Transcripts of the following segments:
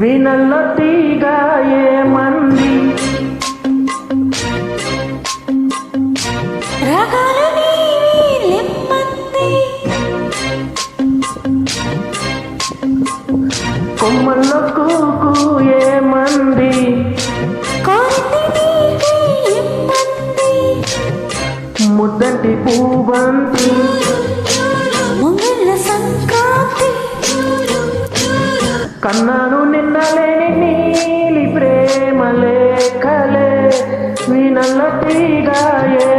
వీణల్లో తీగా ఏమంది? కొమ్మల్లో కూకు ఏమంది? ముద్దంటి పూవంతి కన్నాను నిన్నలేని నీలి ప్రేమ లేఖలే వినల్ల తీగాయే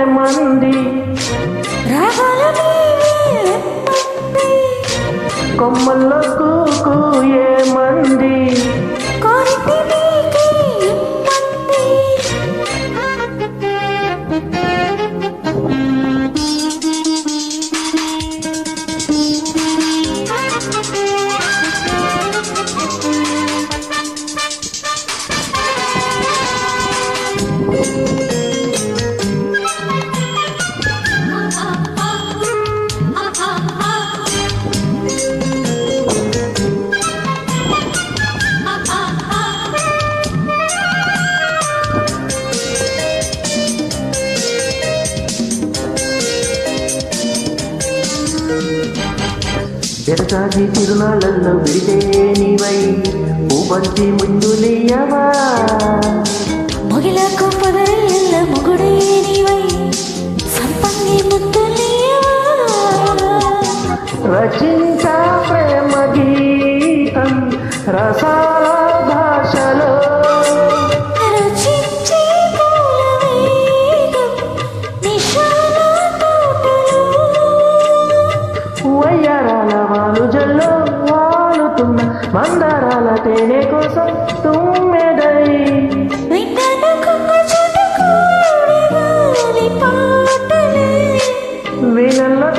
జరసాగి తిరునాళ్ళల్లో విడితే నీవై పూబంతి ముందులియవా ముగిలకు పదరెల్ల ముగుడే నీవై సంపంగి ముద్దులియవా రచించా ప్రేమ గీతం రసాల మందారాల తేనె కోసం తుమ్మెదై వింటను కొంగు చుట్టుకోడగాలి పాటలే వీణల్లో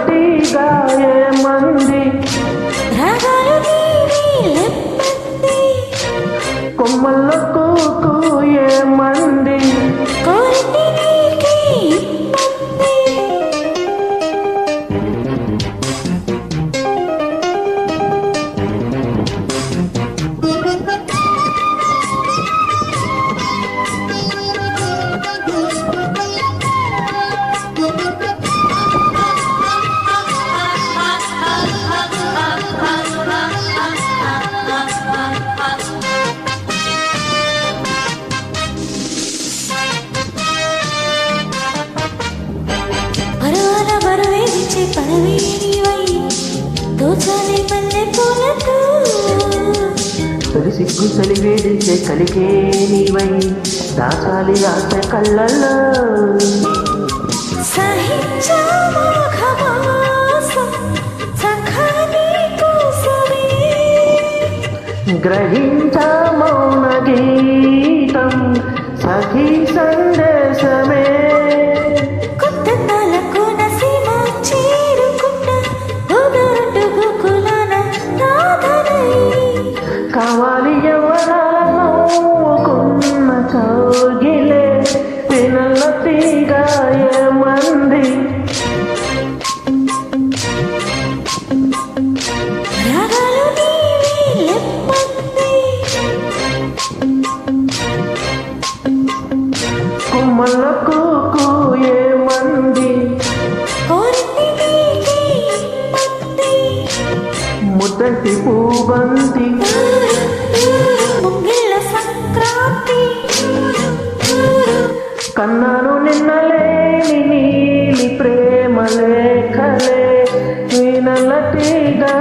తొలి సిగ్గు సలివేడించే కలిగే నీవై దాచాలి ఆశ కళ్ళల్లో గ్రహించ మౌన గీతం సఖీ సందేశమే ముద్దటి పూబంతి కన్నాను నిన్నలేని నీలి ప్రేమ లేఖలే వీణల తీగా